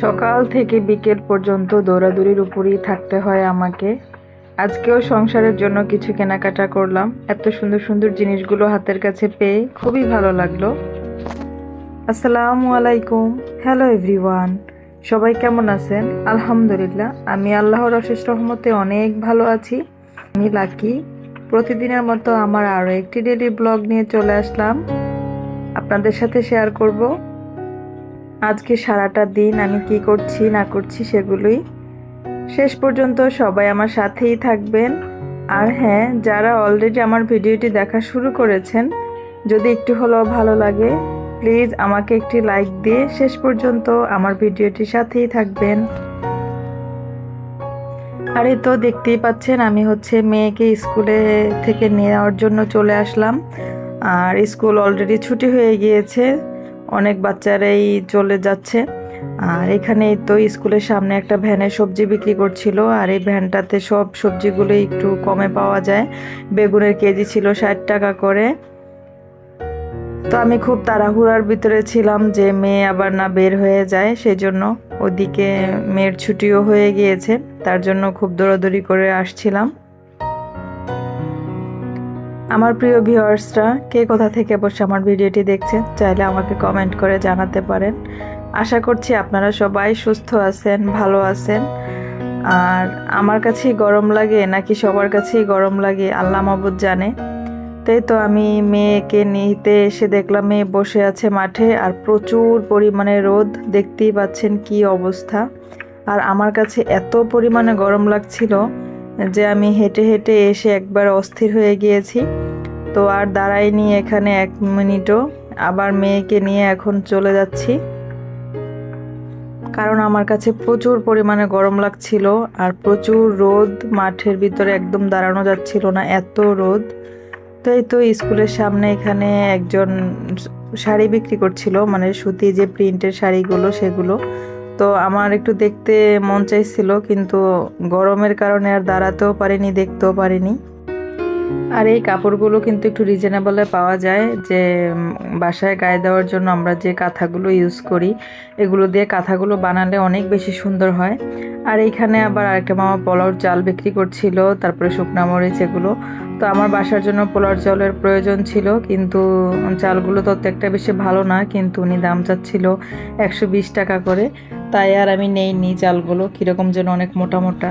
সকাল থেকে বিকেল পর্যন্ত দৌড়াদৌড়ির উপরেই থাকতে হয় আমাকে। আজকেও সংসারের জন্য কিছু কেনাকাটা করলাম। এত সুন্দর সুন্দর জিনিসগুলো হাতের কাছে পেয়ে খুবই ভালো লাগল। আসসালামু আলাইকুম। হ্যালো এভরিওয়ান সবাই কেমন আছেন? আলহামদুলিল্লাহ। আমি আল্লাহর অশেষ রহমতে অনেক ভালো আছি। আমি লাকি। প্রতিদিনের মতো আমার আরও একটি ডেলি ব্লগ নিয়ে চলে আসলাম। আপনাদের সাথে শেয়ার করব। আজকে সারাটা দিন আমি কি করছি, না করছি সেগুলোই। শেষ পর্যন্ত সবাই আমার সাথেই থাকবেন। আর হ্যাঁ যারা অলরেডি আমার ভিডিওটি দেখা শুরু করেছেন, যদি একটু হলেও ভালো লাগে প্লিজ আমাকে একটি লাইক দিয়ে শেষ পর্যন্ত আমার ভিডিওটির সাথেই থাকবেন। আর এই তো দেখতেই পাচ্ছেন, আমি হচ্ছে মেয়েকে স্কুলে থেকে নেওয়ার জন্য চলে আসলাম। আর স্কুল অলরেডি ছুটি হয়ে গিয়েছে। অনেক বাচ্চারাই চলে যাচ্ছে। আর এখানে তো স্কুলের সামনে একটা ভ্যানে সবজি বিক্রি করছিল। আর এই ভ্যানটাতে সব সবজিগুলো একটু কমে পাওয়া যায়। বেগুনের কেজি ছিল ষাট টাকা করে। তো আমি খুব তাড়াহুড়ার ভিতরে ছিলাম যে মেয়ে আবার না বের হয়ে যায়, সেজন্য ওদিকে মেয়ের ছুটিও হয়ে গিয়েছে। তার জন্য খুব দৌড়াদৌড়ি করে আসছিলাম। আমার প্রিয় ভিউয়ার্সরা, কে কোথা থেকে বসে আমার ভিডিওটি দেখছেন, চাইলে আমাকে কমেন্ট করে জানাতে পারেন। আশা করছি আপনারা সবাই সুস্থ আছেন, ভালো আছেন। আর আমার কাছেই গরম লাগে, নাকি সবার কাছেই গরম লাগে, আল্লাহ মাবুদ জানে। তাই তো আমি মেয়েকে নিতে এসে দেখলাম, মেয়ে বসে আছে মাঠে, আর প্রচুর পরিমাণে রোদ, দেখতেই পাচ্ছেন কি অবস্থা। আর আমার কাছে এত পরিমাণে গরম লাগছিল যে আমি হেঁটে হেঁটে এসে একবার অস্থির হয়ে গিয়েছি। তো আর দাঁড়াইনি এখানে এক মিনিটও। আবার মেয়েকে নিয়ে এখন চলে যাচ্ছি। কারণ আমার কাছে প্রচুর পরিমাণে গরম লাগছিল আর প্রচুর রোদ মাঠের ভিতরে একদম দাঁড়ানো যাচ্ছিল না, এত রোদ। তো এই তো স্কুলের সামনে এখানে একজন শাড়ি বিক্রি করছিল মানে সুতি যে প্রিন্টের শাড়িগুলো, সেগুলো। তো আমার একটু দেখতে মন চাইছিল, কিন্তু গরমের কারণে আর দাঁড়াতেও পারিনি, দেখতেও পারিনি। আর এই কাপড়গুলো কিন্তু একটু রিজনেবলে পাওয়া যায় যে বাসায় গায়ে দেওয়ার জন্য আমরা যে কাঁথাগুলো ইউজ করি, এগুলো দিয়ে কাঁথাগুলো বানালে অনেক বেশি সুন্দর হয়। আর এইখানে আবার আরেকটা মামা পোলাওর চাল বিক্রি করছিল, তারপরে শুকনা মরিচ এগুলো। তো আমার বাসার জন্য পোলাওর চালের প্রয়োজন ছিল, কিন্তু চালগুলো তত একটা বেশি ভালো না, কিন্তু উনি দাম চাচ্ছিল একশো বিশ টাকা করে। তাই আর আমি নেইনি চালগুলো, কীরকম যেন অনেক মোটা মোটা।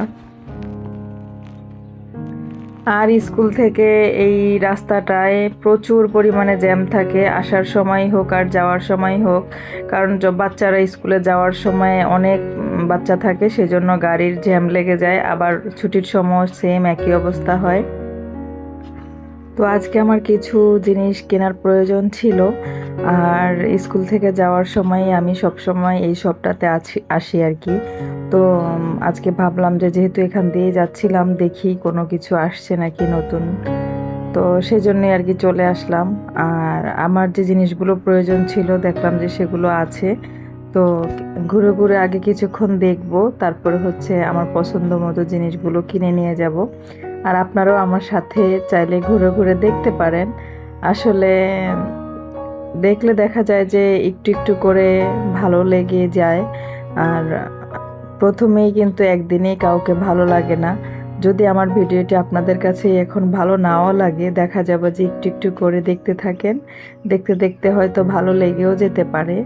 আর স্কুল থেকে এই রাস্তাটায় প্রচুর পরিমাণে জ্যাম থাকে, আসার সময় হোক আর যাওয়ার সময় হোক। কারণ বাচ্চারা স্কুলে যাওয়ার সময় অনেক বাচ্চা থাকে, সেজন্য গাড়ির জ্যাম লেগে যায়। আবার ছুটির সময় সেম একই অবস্থা হয়। তো আজকে আমার কিছু জিনিস কেনার প্রয়োজন ছিল। আর স্কুল থেকে যাওয়ার সময় আমি সব সময় এই শপটাতে আছি, আসি আর কি। তো আজকে ভাবলাম যে যেহেতু এখান দিয়ে যাচ্ছিলাম, দেখি কোনো কিছু আসছে নাকি নতুন। তো সেজন্যই আর কি চলে আসলাম। আর আমার যে জিনিসগুলো প্রয়োজন ছিল, দেখলাম যে সেগুলো আছে। তো ঘুরে ঘুরে আগে কিছুক্ষণ দেখব, তারপরে হচ্ছে আমার পছন্দ মতো জিনিসগুলো কিনে নিয়ে যাব। আর আপনারাও আমার সাথে চাইলে ঘুরে ঘুরে দেখতে পারেন। আসলে দেখলে দেখা যায় যে একটু একটু করে ভালো লেগে যায়। আর প্রথমেই কিন্তু একদিনেই কাউকে ভালো লাগে না। যদি আমার ভিডিওটি আপনাদের কাছে এখন ভালো নাও লাগে, দেখা যাবে যে একটু একটু করে দেখতে থাকেন। দেখতে দেখতে হয়তো ভালো লেগেও যেতে পারে।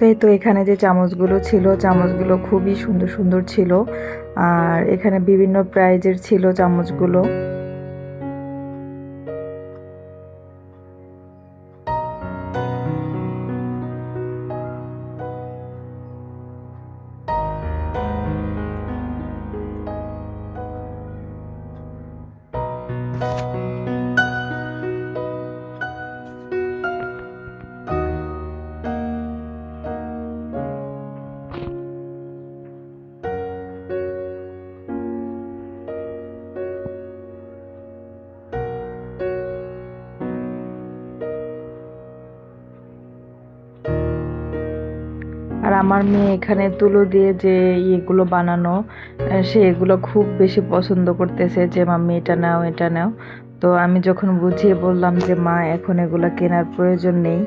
তো এই তো এখানে যে চামচগুলো ছিল, চামচগুলো খুবই সুন্দর সুন্দর ছিল। আর এখানে বিভিন্ন প্রাইজের ছিল চামচগুলো। আমার মেয়ে এখানে তুলো দিয়ে যে ইয়েগুলো বানানো সে এগুলো খুব বেশি পছন্দ করতেছে যে, মাম্মি, এটা নাও এটা নাও। তো আমি যখন বুঝিয়ে বললাম যে, মা, এখন এগুলো কেনার প্রয়োজন নেই,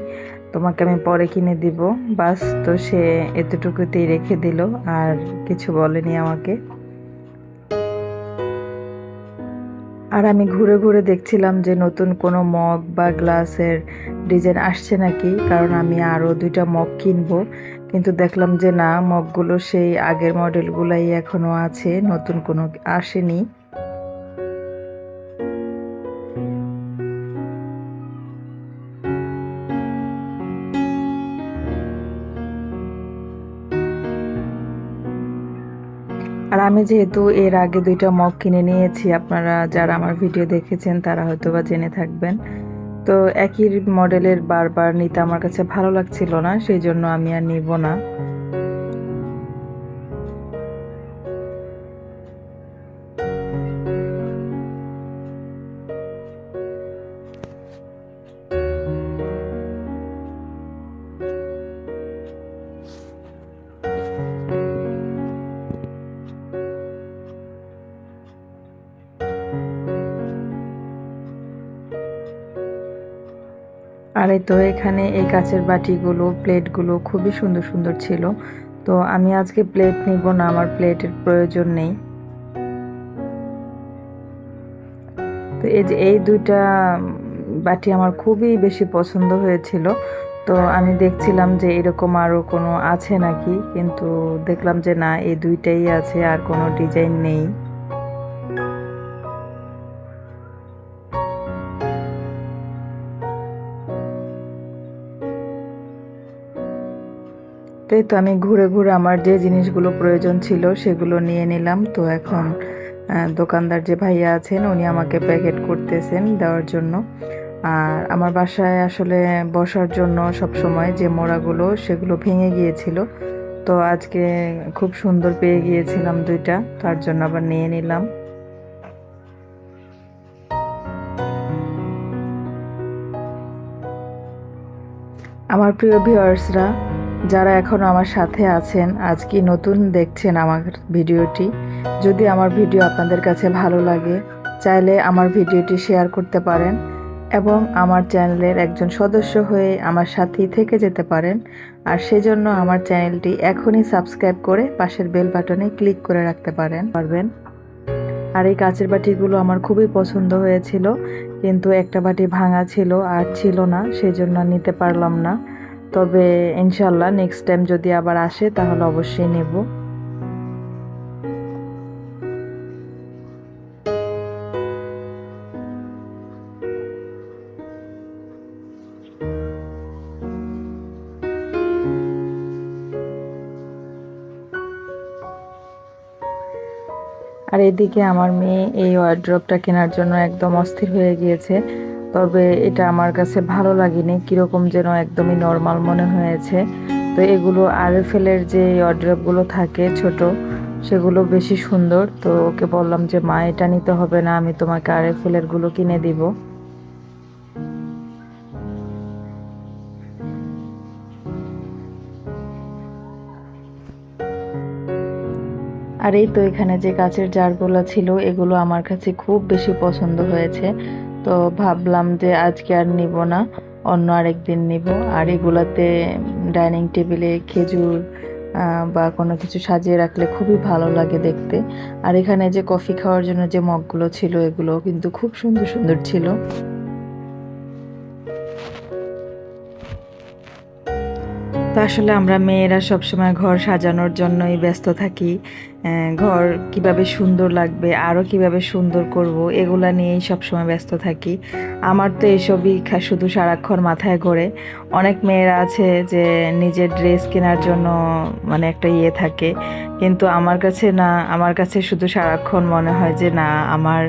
তোমাকে আমি পরে কিনে দিব। বাস, তো সে এতটুকুতেই রেখে দিল, আর কিছু বলেনি আমাকে। আর আমি ঘুরে ঘুরে দেখছিলাম যে নতুন কোনো মগ বা গ্লাসের ডিজাইন আসছে নাকি, কারণ আমি আরও দুইটা মগ কিনবো। কিন্তু দেখলাম যে না, মগগুলো সেই আগের মডেলগুলাই এখনও আছে, নতুন কোনো আসেনি। আমি যেহেতু এর আগে দুইটা মগ কিনে নিয়েছি, আপনারা যারা আমার ভিডিও দেখেছেন তারা হয়তো বা জেনে থাকবেন। তো একই মডেলের বারবার নিতে আমার কাছে ভালো লাগছিল না, সেই জন্য আমি আর নিব না। আর এই তো এখানে এই কাচের বাটিগুলো, প্লেটগুলো খুবই সুন্দর সুন্দর ছিল। তো আমি আজকে প্লেট নিব না, আমার প্লেটের প্রয়োজন নেই। তো এই যে এই দুইটা বাটি আমার খুবই বেশি পছন্দ হয়েছিল। তো আমি দেখছিলাম যে এরকম আরও কোনো আছে নাকি, কিন্তু দেখলাম যে না, এই দুইটাই আছে, আর কোনো ডিজাইন নেই। তাই তো আমি ঘুরে ঘুরে আমার যে জিনিসগুলো প্রয়োজন ছিল সেগুলো নিয়ে নিলাম। তো এখন দোকানদার যে ভাইয়া আছেন উনি আমাকে প্যাকেট করতেছেন দেওয়ার জন্য। আর আমার বাসায় আসলে বসার জন্য সব সময় যে মোড়াগুলো সেগুলো ভেঙে গিয়েছিল। তো আজকে খুব সুন্দর পেয়ে গিয়েছিলাম দুইটা, তার জন্য আবার নিয়ে নিলাম। আমার প্রিয় ভিউয়ার্সরা যারা এখনও আমার সাথে আছেন, আজ কি নতুন দেখছেন আমার ভিডিওটি? যদি আমার ভিডিও আপনাদের কাছে ভালো লাগে, চাইলে আমার ভিডিওটি শেয়ার করতে পারেন এবং আমার চ্যানেলের একজন সদস্য হয়ে আমার সাথেই থেকে যেতে পারেন। আর সেজন্য আমার চ্যানেলটি এখনই সাবস্ক্রাইব করে পাশের বেল বাটনে ক্লিক করে রাখতে পারেন। পারবেন? আর এই কাচের বাটিগুলো আমার খুবই পছন্দ হয়েছিল, কিন্তু একটা বাটি ভাঙা ছিল আর ছিল না, সেজন্য নিতে পারলাম না। তবে ইনশাল্লাহ নেক্সট টাইম যদি আবার আসে, তাহলে অবশ্যই নেব। আর এদিকে আমার মেয়ে এই ওয়ার্ড্রপটা কেনার জন্য একদম অস্থির হয়ে গিয়েছে। তবে এটা আমার কাছে ভালো লাগেনি, কীরকম যেন একদমই নর্মাল মনে হয়েছে। তো এগুলো আরএফএলের যে অড্রেপগুলো থাকে ছোট, সেগুলো বেশি সুন্দর। তো ওকে বললাম যে, মা, এটা নিতে হবে না, আমি তোমাকে আরএফএলেরগুলো কিনে দিব। আর এই তো এখানে যে গাছের জারগুলো ছিল, এগুলো আমার কাছে খুব বেশি পছন্দ হয়েছে। তো ভাবলাম যে আজকে আর নিব না, অন্য আরেকদিন নিব। আর এগুলাতে ডাইনিং টেবিলে খেজুর বা কোনো কিছু সাজিয়ে রাখলে খুবই ভালো লাগে দেখতে। আর এখানে যে কফি খাওয়ার জন্য যে মগগুলো ছিল এগুলো কিন্তু খুব সুন্দর সুন্দর ছিল। তো আসলে আমরা মেয়েরা সবসময় ঘর সাজানোর জন্যই ব্যস্ত থাকি। ঘর কীভাবে সুন্দর লাগবে আরও কীভাবে সুন্দর করব, এগুলা নিয়েই সবসময় ব্যস্ত থাকি। আমার তো এসবই শুধু সারাক্ষণ মাথায় ঘোরে। অনেক মেয়েরা আছে যে নিজের ড্রেস কেনার জন্য মানে একটা ইয়ে থাকে। কিন্তু আমার কাছে না, আমার কাছে শুধু সারাক্ষণ মনে হয় যে না, আমার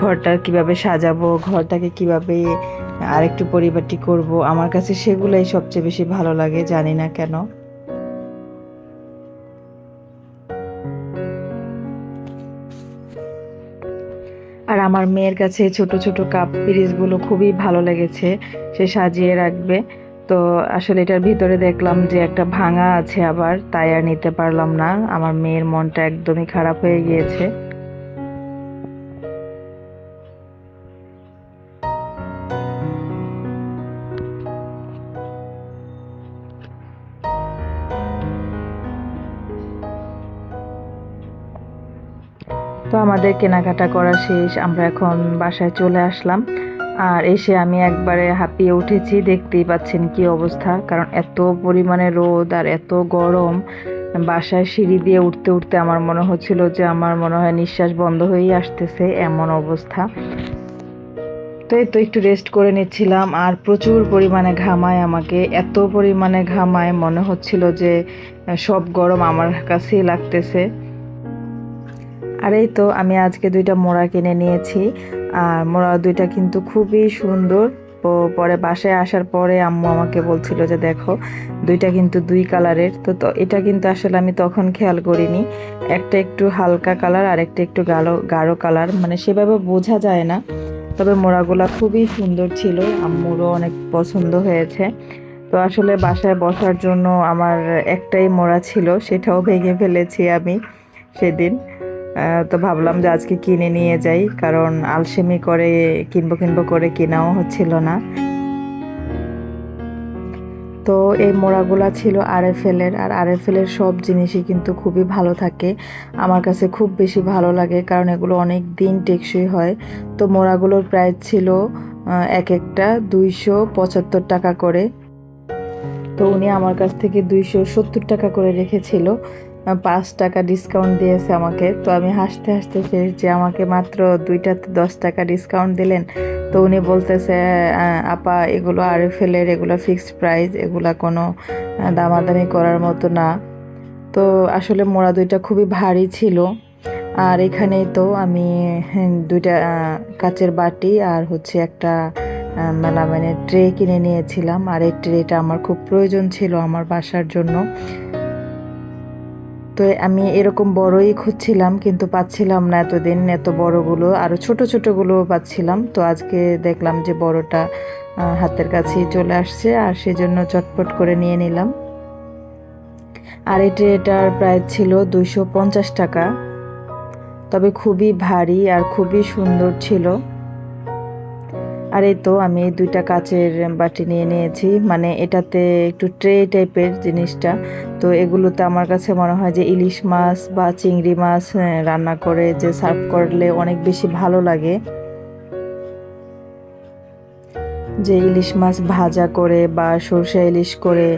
ঘরটা কীভাবে সাজাবো, ঘরটাকে কীভাবে আরেকটু পরিবারটি করব। আমার কাছে সেগুলোই সবচেয়ে বেশি ভালো লাগে, জানি না কেন। আমার মেয়ের কাছে ছোট ছোট কাপ পিরিজগুলো খুবই ভালো লেগেছে, সে সাজিয়ে রাখবে। তো আসলে এটার ভিতরে দেখলাম যে একটা ভাঙা আছে আবার, তাই আর নিতে পারলাম না। আমার মেয়ের মনটা একদমই খারাপ হয়ে গিয়েছে। তো আমাদের কেনাকাটা করা শেষ, আমরা এখন বাসায় চলে আসলাম। আর এসে আমি একবারে হাঁপিয়ে উঠেছি, দেখতেই পাচ্ছেন কি অবস্থা। কারণ এত পরিমাণে রোদ আর এত গরম, বাসায় সিঁড়ি দিয়ে উঠতে উঠতে আমার মনে হচ্ছিল যে আমার মনে হয় নিঃশ্বাস বন্ধ হয়েই আসতেছে এমন অবস্থা। তো এই তো একটু রেস্ট করে নিচ্ছিলাম, আর প্রচুর পরিমাণে ঘামায় আমাকে। এত পরিমাণে ঘামায় মনে হচ্ছিল যে সব গরম আমার কাছেই লাগতেছে। আর এই তো আমি আজকে দুইটা মোড়া কিনে নিয়েছি। আর মোড়া দুইটা কিন্তু খুবই সুন্দর। তো পরে বাসায় আসার পরে আম্মু আমাকে বলছিল যে দেখো, দুইটা কিন্তু দুই কালারের। তো এটা কিন্তু আসলে আমি তখন খেয়াল করিনি। একটা একটু হালকা কালার আর একটা একটু গাঢ় গাঢ় কালার। মানে সেভাবে বোঝা যায় না। তবে মোড়াগুলা খুবই সুন্দর ছিল। আম্মুরও অনেক পছন্দ হয়েছে। তো আসলে বাসায় বসার জন্য আমার একটাই মোড়া ছিল, সেটাও ভেঙে ফেলেছি আমি সেদিন। তো ভাবলাম যে আজকে কিনে নিয়ে যাই, কারণ আলসেমি করে, কিনবো কিনবো করে কেনাও হচ্ছিল না। তো এই মোড়াগুলা ছিল আরএফএলের, আর আরএফএলের সব জিনিসই কিন্তু খুবই ভালো থাকে। আমার কাছে খুব বেশি ভালো লাগে, কারণ এগুলো অনেক দিন টেকসই হয়। তো মোড়াগুলোর প্রাইস ছিল এক একটা দুইশো পঁচাত্তর টাকা করে। তো উনি আমার কাছ থেকে দুইশো সত্তর টাকা করে রেখেছিল। পাঁচ টাকা ডিসকাউন্ট দিয়েছে আমাকে। তো আমি হাসতে হাসতে শেষ যে আমাকে মাত্র দুইটাতে দশ টাকা ডিসকাউন্ট দিলেন তো উনি বলতেছে আপা এগুলো আর ফেলের এগুলো ফিক্সড প্রাইস এগুলা কোনো দামাদামি করার মতো না। তো আসলে মোড়া দুইটা খুবই ভারী ছিল। আর এখানেই তো আমি হ্যাঁ, দুইটা কাচের বাটি আর হচ্ছে একটা আহ, মেলামাইনের ট্রে কিনে নিয়েছিলাম। আর এই ট্রেটা আমার খুব প্রয়োজন ছিল আমার বাসার জন্য। তো আমি এরকম বড়ই খুঁজছিলাম, কিন্তু পাচ্ছিলাম না এতদিন। এত বড়গুলো আরও ছোট ছোটগুলো পাচ্ছিলাম। তো আজকে দেখলাম যে বড়টা হাতের কাছেই চলে আসছে, আর সেজন্য চটপট করে নিয়ে নিলাম। আর এই এটার প্রাইস ছিল পঞ্চাশ টাকা। তবে খুবই ভারী আর খুবই সুন্দর ছিল। আর এই তো, আমি দুইটা কাচের বাটি নিয়ে নিয়েছি। মানে এটাতে একটু ট্রে টাইপের জিনিসটা। তো এগুলোতে আমার কাছে মনে হয় যে ইলিশ মাছ বা চিংড়ি মাছ রান্না করে যে সার্ভ করলে অনেক বেশি ভালো লাগে। যে ইলিশ মাছ ভাজা করে বা সরষে ইলিশ করে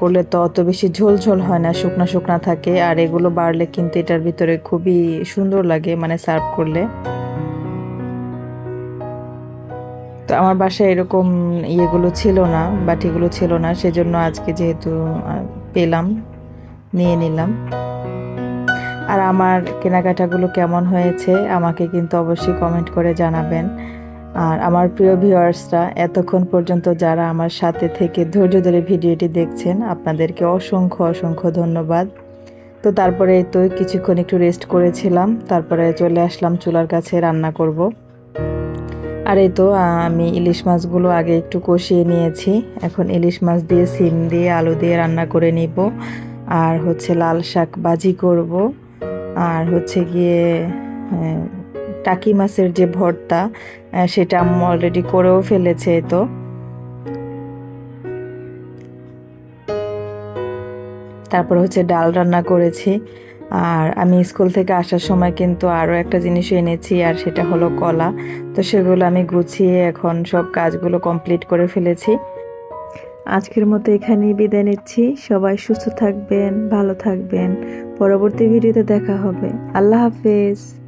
করলে তো অত বেশি ঝোল ঝোল হয় না, শুকনা শুকনা থাকে। আর এগুলো বাড়লে কিন্তু এটার ভিতরে খুবই সুন্দর লাগে মানে সার্ভ করলে। তো আমার বাসায় এরকম ইয়েগুলো ছিল না, বাটিগুলো ছিল না, সেজন্য আজকে যেহেতু পেলাম, নিয়ে নিলাম। আর আমার কেনাকাটাগুলো কেমন হয়েছে আমাকে কিন্তু অবশ্যই কমেন্ট করে জানাবেন। আর আমার প্রিয় ভিউয়ার্সরা, এতক্ষণ পর্যন্ত যারা আমার সাথে থেকে ধৈর্য ধরে ভিডিওটি দেখছেন, আপনাদেরকে অসংখ্য অসংখ্য ধন্যবাদ। তো তারপরে তো কিছুক্ষণ একটু রেস্ট করেছিলাম, তারপরে চলে আসলাম চুলার কাছে রান্না করব। আর এই তো আমি ইলিশ মাছগুলো আগে একটু কষিয়ে নিয়েছি। এখন ইলিশ মাছ দিয়ে সিম দিয়ে আলু দিয়ে রান্না করে নিব। আর হচ্ছে লাল শাক বাজি করব। আর হচ্ছে গিয়ে টাকি মাছের যে ভর্তা সেটা আম্মু অলরেডি করেও ফেলেছে তো। তারপর হচ্ছে ডাল রান্না করেছি। আর আমি স্কুল থেকে আসার সময় কিন্তু আরও একটা জিনিস এনেছি, আর সেটা হলো কলা। তো সেগুলো আমি গুছিয়ে এখন সব কাজগুলো কমপ্লিট করে ফেলেছি। আজকের মতো এখানেই বিদায় নিচ্ছি। সবাই সুস্থ থাকবেন, ভালো থাকবেন। পরবর্তী ভিডিওতে দেখা হবে। আল্লাহ হাফেজ।